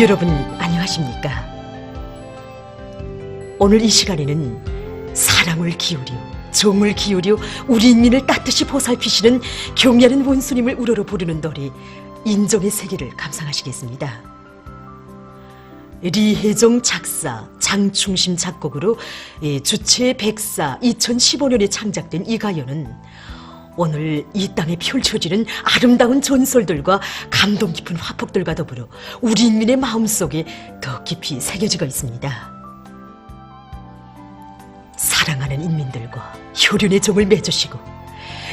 여러분 안녕하십니까? 오늘 이 시간에는 사랑을 기울여 정을 기울여 우리 인민을 따뜻이 보살피시는 경리하는 원수님을 우러러 부르는 노래 인정의 세계를 감상하시겠습니다. 리혜정 작사, 장충심 작곡으로 예, 주체 백사 2015년에 창작된 이 가요는 오늘 이 땅에 펼쳐지는 아름다운 전설들과 감동 깊은 화폭들과 더불어 우리 인민의 마음속에 더 깊이 새겨지고 있습니다. 사랑하는 인민들과 효륜의 정을 맺으시고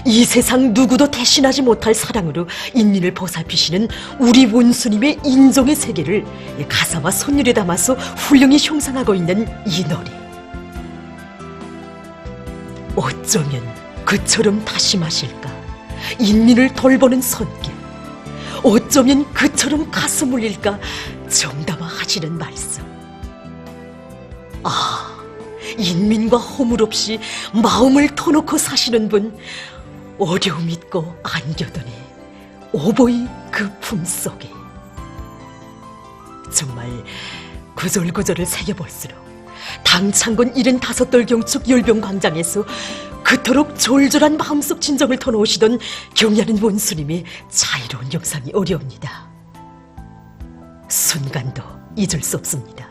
이 세상 누구도 대신하지 못할 사랑으로 인민을 보살피시는 우리 원수님의 인정의 세계를 가사와 손율에 담아서 훌륭히 형상하고 있는 이 노래. 어쩌면 그처럼 다심하실까? 인민을 돌보는 손길. 어쩌면 그처럼 가슴 울릴까? 정담아 하시는 말씀. 아, 인민과 허물 없이 마음을 터놓고 사시는 분, 어려움 있고 안겨드네. 오보이 그 품속에. 정말 구절구절을 새겨볼수록 당창군 75돌 경축 열병 광장에서 그토록 졸졸한 마음속 진정을 터놓으시던 경야는 원수님의 자유로운 영상이 어려웁니다. 순간도 잊을 수 없습니다.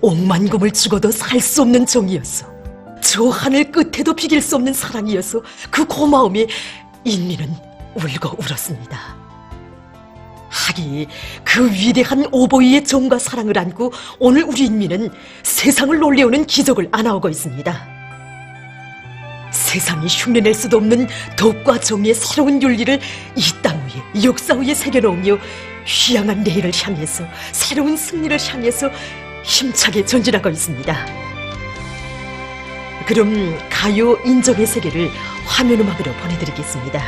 억만금을 죽어도 살 수 없는 정이었어. 저 하늘 끝에도 비길 수 없는 사랑이어서 그 고마움에 인민은 울고 울었습니다. 하기 그 위대한 오보이의 정과 사랑을 안고 오늘 우리 인민은 세상을 놀래우는 기적을 안아오고 있습니다. 세상이 흉내낼 수도 없는 덕과 정의의 새로운 윤리를 이 땅 위에 역사 위에 새겨놓으며 휘양한 내일을 향해서 새로운 승리를 향해서 힘차게 전진하고 있습니다. 그럼 가요 인정의 세계를 화면 음악으로 보내드리겠습니다.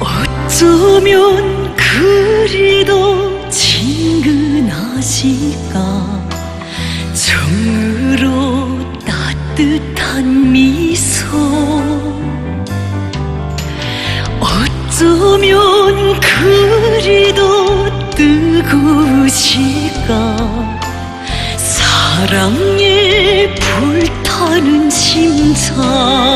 어쩌면 그리도 친근하실 어쩌면 그리도 뜨거우실까 사랑에 불타는 심장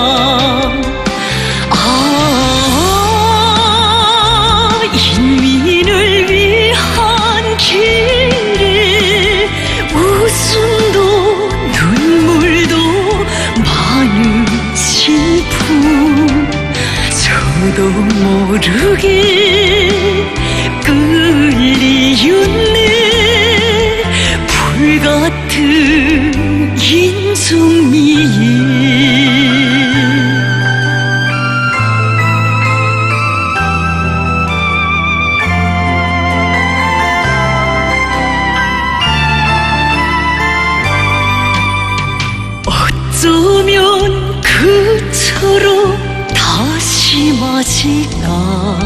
맞을까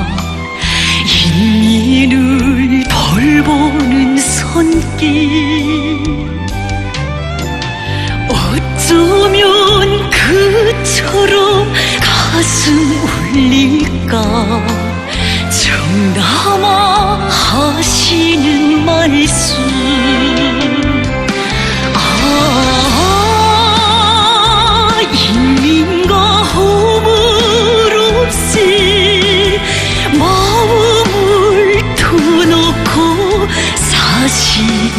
인민을 돌보는 손길. 어쩌면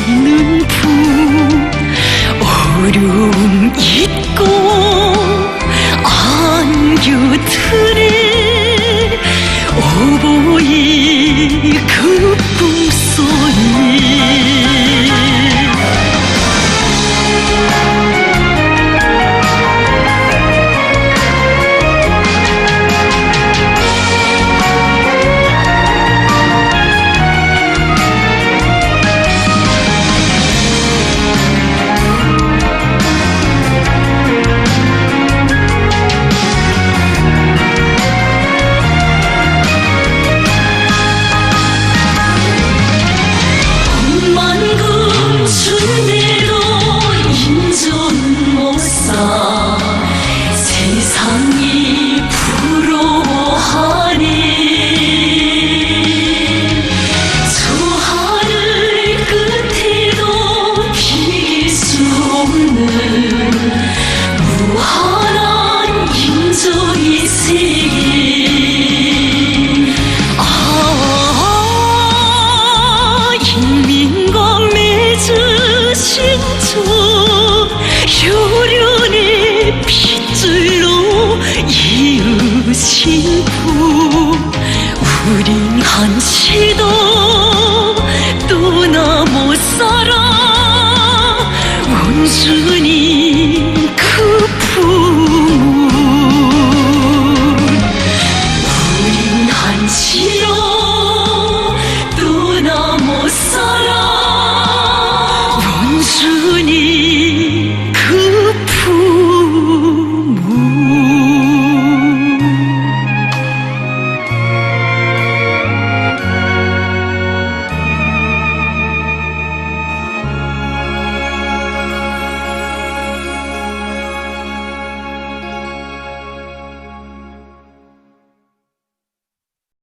사 저 혈연의 핏줄로 이으신 부 우린 한시도 venir.